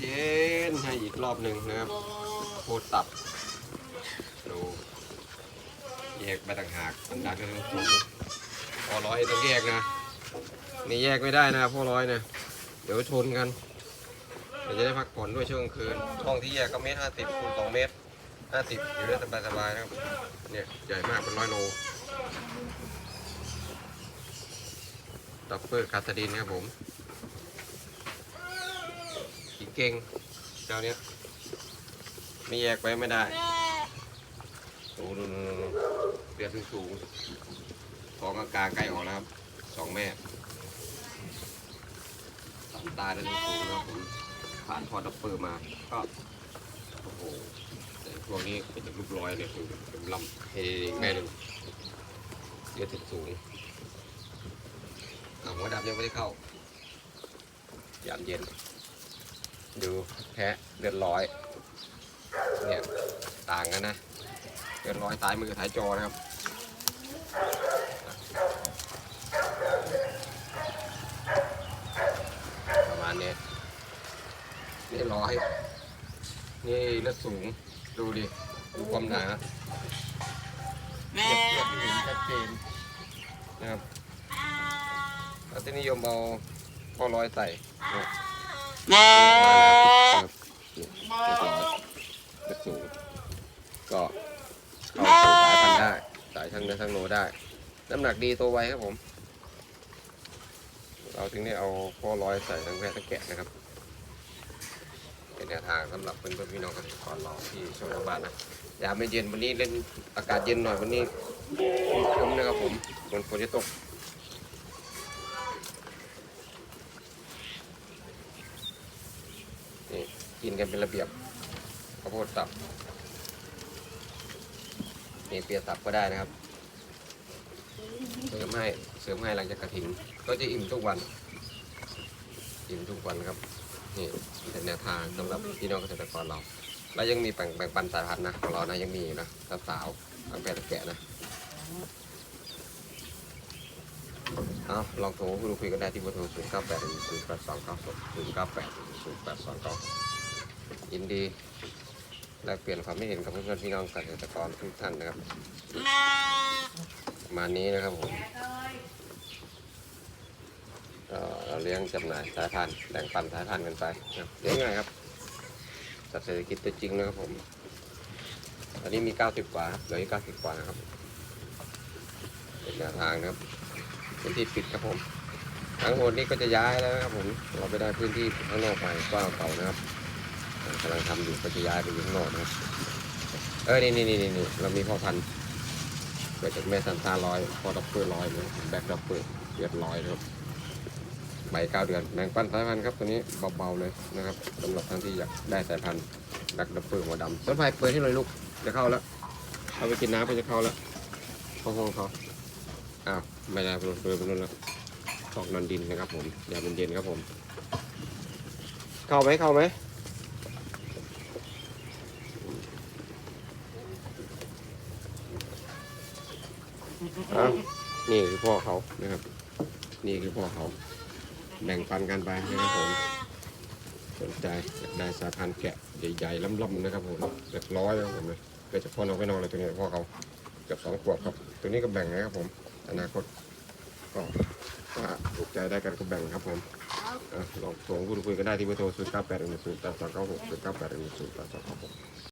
เย็นให้อีกรอบหนึ่งนะครับโคตรตับดูแยกไปต่างหากมันดังกันสูงพอร้อยต้องแยกนะนี่แยกไม่ได้นะพ่อร้อยเนี่ยเดี๋ยวชนกันเดี๋ยวจะได้พักผ่อนด้วยช่วงกลางคืนห้องที่แยกก็เมตรห้าสิบคูณสองเมตรห้าสิบอยู่ได้สบายๆนะครับเนี่ยใหญ่มากเป็นร้อยโลดับเบิลคาตาดินครับผม เก่งเจ้าเนี้ยไม่แยกไปไม่ได้ดูดูดูดูเดือดสูงๆท้องกลางๆใกล้ออกแล้วครับสองแม่ตันตาเดือดสูงๆนะครับผมผ่านพอดับเบิลมาก็โอ้โหแต่พวกนี้เป็นรูปร้อยเนี่ยคือเป็นลำเฮอีกแม่หนึ่งเดือดสูงอ่าหัวดำยังไม่ได้เข้ายามเย็น ดูแพะเลือดร้อย เนี่ยต่างกันนะเลือดร้อยตายมือท้ายจอนะครับประมาณนี้นี่ร้อยนี่เลือดสูงดูดิดูความหนาเทียบเทียบเห็นชัดเจนนะครับแล้วที่นิยมเอาข้อร้อยใส่ นี่ยครับเรียบร้อยกระสูงก็เข้าสู่สายพันธุ์ได้ สายทั้งเนื้อทั้งโลได้ น้ำหนักดีตัวไวครับผม เราถึงได้เอาข้อร้อยใส่ทั้งแพะทั้งแกะนะครับ เป็นแนวทางสำหรับเพื่อนๆพี่น้องเกษตรกรเราที่ชมทางบ้านนะยามไม่เย็นวันนี้เล่นอากาศเย็นหน่อยวันนี้ครึ้มนะครับผมฝนฝนจะตก นี่ กินกันเป็นระเบียบข้าวโพดสับเนี่เปียสับก็ได้นะครับ เสริมให้เสริมให้หลังจากกระถิ่นก็จะอิ่มทุกวัน อิ่มทุกวันครับนี่เป็นแนวทางสำหรับพี่น้องเกษตรกรเรา แล้วยังมีแบ่งแบ่งปันสายพันธุ์นะของเรานะยังมีอยู่นะสาวสาวๆตั้งแต่แกะนะเอาลองโทรพูดคุยกันได้ที่เบอร์โทร0 9 8 1 0 8 2 9 6 0 9 8 0 8 2 9 ยินดีแลกเปลี่ยนความคิดเห็นกับเพื่อนๆพี่น้องเกษตรกรทุกท่านนะครับประมาณนี้นะครับผมก็เราเลี้ยงจำหน่ายสายพันธุ์แบ่งปันสายพันธุ์กันไปนะครับเลี้ยงง่ายครับสัตว์เศรษฐกิจตัวจริงนะครับผมตอนนี้มี 90 กว่าครับเหลืออีก90 กว่านะครับเป็นแนวทางนะครับเป็นที่ปิดครับผมทั้งหมดนี้ก็จะย้ายแล้วนะครับผมเราไปได้พื้นที่ข้างนอกไปกว้างเก่านะครับ กำลังทำอยู่ก็จะย้ายไปอยู่ข้างนอกนะครับเออนี่นี่นี่นี่เรามีพ่อพันธุ์เกิดจากแม่ซันตาลอยพอดับเบิลลอยเลยแบกดับเบิลเลือดลอยนะครับใบเก้าเดือนแบ่งปันสายพันธุ์ครับตัวนี้เบาๆเลยนะครับสำหรับท่านที่อยากได้สายพันธุ์แบกดับเบิลหัวดำต้นไผ่เปิดให้หน่อยลูกจะเข้าแล้วเอาไปกินน้ำไปจะเข้าแล้วเข้าห้องเขาอ้าวไม่ได้เปิดเปิดไปนู่นแล้วตอกนอนดินนะครับผมยามเย็นครับผม เข้าไหมเข้าไหม อะนี่คือพ่อเขานะครับ นี่คือพ่อเขา แบ่งปันกันไปนะครับผม สนใจอยากได้สายพันธุ์แกะใหญ่ๆล่ำๆนะครับผมเรียบร้อยนะครับผมเลยเกิดจากพ่อนอกไปนอกเลยตัวนี้พ่อเขาเกือบสองขวบครับ ตัวนี้ก็แบ่งนะครับผม อนาคตก็ถ้าถูกใจได้กันก็แบ่งครับผมลองโทรพูดคุยกันได้ที่เบอร์โทร0 9 8 1 0 8 2 9 6 0 9 8 1 0 8 2 9 6